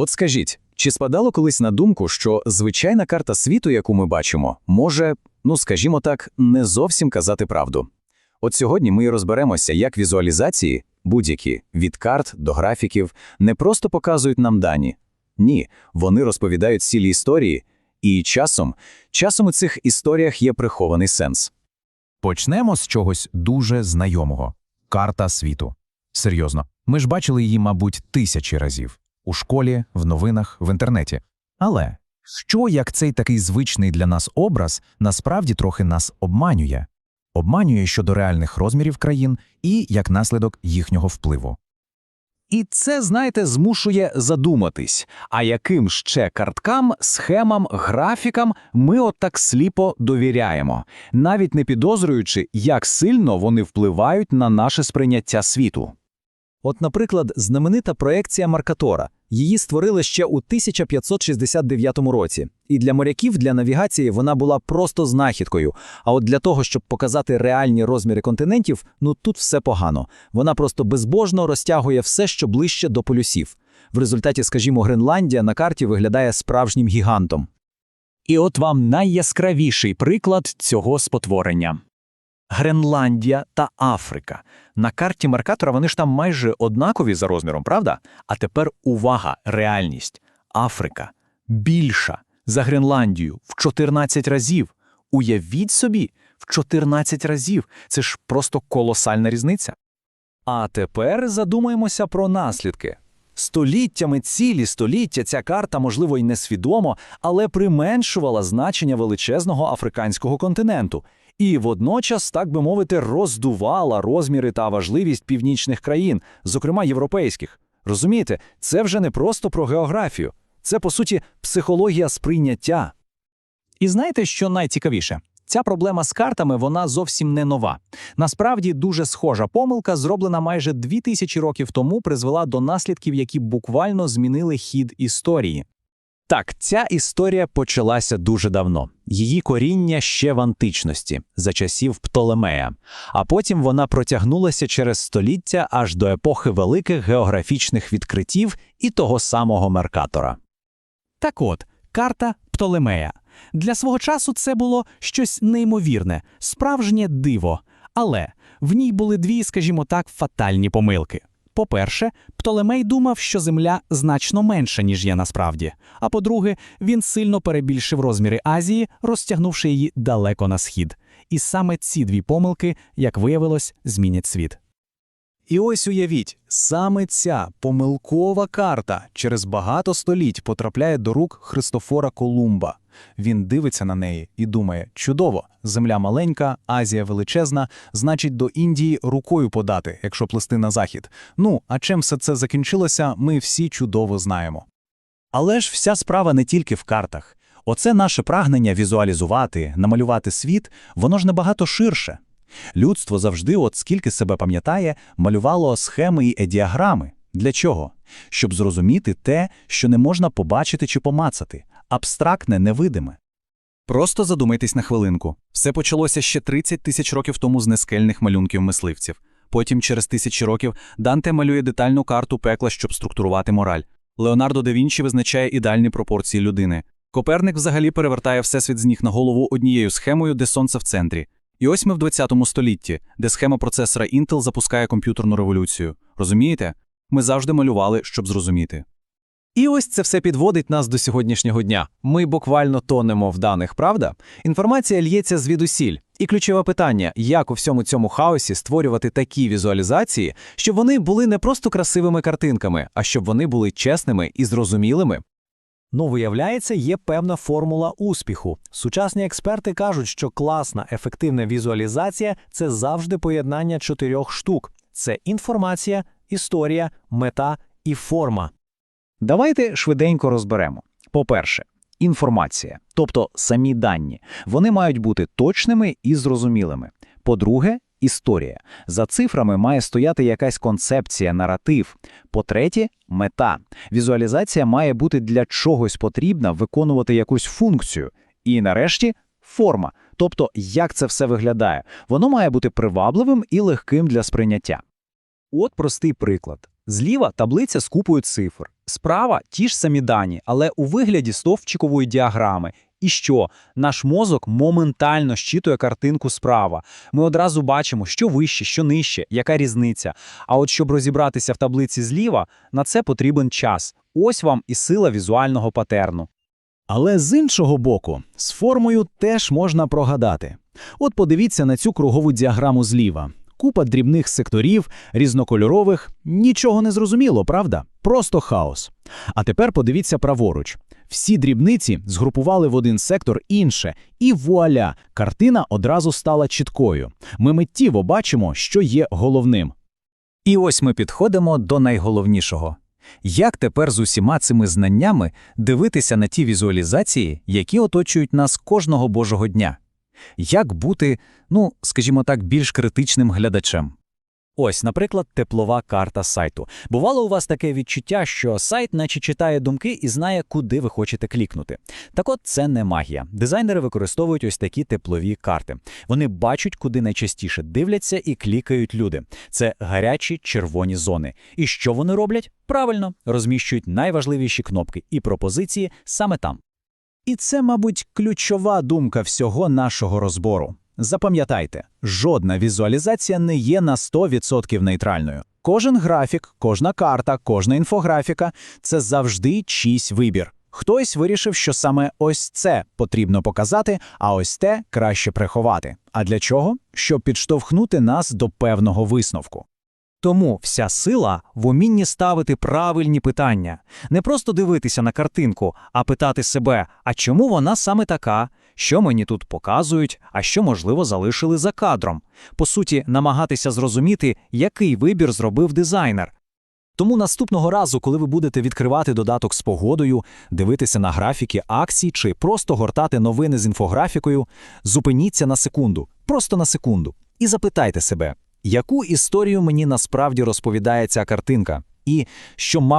От скажіть, чи спадало колись на думку, що звичайна карта світу, яку ми бачимо, може, ну скажімо так, не зовсім казати правду? От сьогодні ми і розберемося, як візуалізації, будь-які, від карт до графіків, не просто показують нам дані. Ні, вони розповідають цілі історії, і часом, часом у цих історіях є прихований сенс. Почнемо з чогось дуже знайомого карта світу. Серйозно, ми ж бачили її, мабуть, тисячі разів у школі, в новинах, в інтернеті. Але що як цей такий звичний для нас образ насправді трохи нас обманює? Обманює щодо реальних розмірів країн і як наслідок їхнього впливу. І це, знаєте, змушує задуматись, а яким ще карткам, схемам, графікам ми отак сліпо довіряємо, навіть не підозрюючи, як сильно вони впливають на наше сприйняття світу. От, наприклад, знаменита проекція Маркатора. Її створили ще у 1569 році, і для моряків для навігації вона була просто знахідкою. А от для того, щоб показати реальні розміри континентів, ну тут все погано. Вона просто безбожно розтягує все, що ближче до полюсів. В результаті, скажімо, Гренландія на карті виглядає справжнім гігантом. І от вам найяскравіший приклад цього спотворення. Гренландія та Африка. На карті Меркатора вони ж там майже однакові за розміром, правда? А тепер увага, реальність. Африка більша за Гренландію в 14 разів. Уявіть собі, в 14 разів. Це ж просто колосальна різниця. А тепер задумаємося про наслідки. Століттями, цілі століття ця карта, можливо, й несвідомо, але применшувала значення величезного африканського континенту і водночас, так би мовити, роздувала розміри та важливість північних країн, зокрема європейських. Розумієте, це вже не просто про географію, це, по суті, психологія сприйняття. І знаєте, що найцікавіше? Ця проблема з картами вона зовсім не нова. Насправді дуже схожа помилка, зроблена майже 2000 років тому, призвела до наслідків, які буквально змінили хід історії. Так, ця історія почалася дуже давно. Її коріння ще в античності, за часів Птолемея, а потім вона протягнулася через століття аж до епохи великих географічних відкриттів і того самого Меркатора. Так от, карта Птолемея. Для свого часу це було щось неймовірне, справжнє диво, але в ній були дві, скажімо так, фатальні помилки. По-перше, Птолемей думав, що Земля значно менша, ніж є насправді. А по-друге, він сильно перебільшив розміри Азії, розтягнувши її далеко на схід. І саме ці дві помилки, як виявилось, змінять світ. І ось уявіть, саме ця помилкова карта через багато століть потрапляє до рук Христофора Колумба. Він дивиться на неї і думає: чудово, земля маленька, Азія величезна, значить, до Індії рукою подати, якщо плести на захід. Ну, а чим все це закінчилося, ми всі чудово знаємо. Але ж вся справа не тільки в картах. Оце наше прагнення візуалізувати, намалювати світ, воно ж набагато ширше. Людство завжди, от скільки себе пам'ятає, малювало схеми і едіаграми. Для чого? Щоб зрозуміти те, що не можна побачити чи помацати, абстрактне, невидиме. Просто задумайтесь на хвилинку. Все почалося ще 30 тисяч років тому з нескельних малюнків мисливців. Потім, через тисячі років, Данте малює детальну карту пекла, щоб структурувати мораль. Леонардо да Вінчі визначає ідеальні пропорції людини. Коперник взагалі перевертає всесвіт з ніг на голову однією схемою, де сонце в центрі. І ось ми в 20 столітті, де схема процесора Intel запускає комп'ютерну революцію. Розумієте? Ми завжди малювали, щоб зрозуміти. І ось це все підводить нас до сьогоднішнього дня. Ми буквально тонемо в даних, правда? Інформація л'ється звідусіль. І ключове питання, як у всьому цьому хаосі створювати такі візуалізації, щоб вони були не просто красивими картинками, а щоб вони були чесними і зрозумілими. Ну, виявляється, є певна формула успіху. Сучасні експерти кажуть, що класна, ефективна візуалізація це завжди поєднання чотирьох штук: це інформація, історія, мета і форма. Давайте швиденько розберемо. По-перше, інформація, тобто самі дані, вони мають бути точними і зрозумілими. По-друге, історія. За цифрами має стояти якась концепція, наратив. По-третє, мета. Візуалізація має бути для чогось потрібна, виконувати якусь функцію. І нарешті форма, тобто як це все виглядає. Воно має бути привабливим і легким для сприйняття. От простий приклад. Зліва таблиця з купою цифр. Справа ті ж самі дані, але у вигляді стовпчикової діаграми. І що? Наш мозок моментально щитує картинку справа. Ми одразу бачимо, що вище, що нижче, яка різниця. А от щоб розібратися в таблиці зліва, на це потрібен час. Ось вам і сила візуального патерну. Але з іншого боку, з формою теж можна прогадати. От подивіться на цю кругову діаграму зліва. Купа дрібних секторів, різнокольорових, нічого не зрозуміло, правда? Просто хаос. А тепер подивіться праворуч. Всі дрібниці згрупували в один сектор інше, і вуаля, картина одразу стала чіткою. Ми миттєво бачимо, що є головним. І ось ми підходимо до найголовнішого. Як тепер з усіма цими знаннями дивитися на ті візуалізації, які оточують нас кожного божого дня? Як бути, ну, скажімо так, більш критичним глядачем? Ось, наприклад, теплова карта сайту. Бувало у вас таке відчуття, що сайт наче читає думки і знає, куди ви хочете клікнути. Так от це не магія. Дизайнери використовують ось такі теплові карти. Вони бачать, куди найчастіше дивляться і клікають люди. Це гарячі червоні зони. І що вони роблять? Правильно, розміщують найважливіші кнопки і пропозиції саме там. І це, мабуть, ключова думка всього нашого розбору. Запам'ятайте, жодна візуалізація не є на 100% нейтральною. Кожен графік, кожна карта, кожна інфографіка – це завжди чийсь вибір. Хтось вирішив, що саме ось це потрібно показати, а ось те краще приховати. А для чого? Щоб підштовхнути нас до певного висновку. Тому вся сила в умінні ставити правильні питання. Не просто дивитися на картинку, а питати себе, а чому вона саме така, що мені тут показують, а що, можливо, залишили за кадром. По суті, намагатися зрозуміти, який вибір зробив дизайнер. Тому наступного разу, коли ви будете відкривати додаток з погодою, дивитися на графіки акцій чи просто гортати новини з інфографікою, зупиніться на секунду, просто на секунду, і запитайте себе, яку історію мені насправді розповідає ця картинка, і що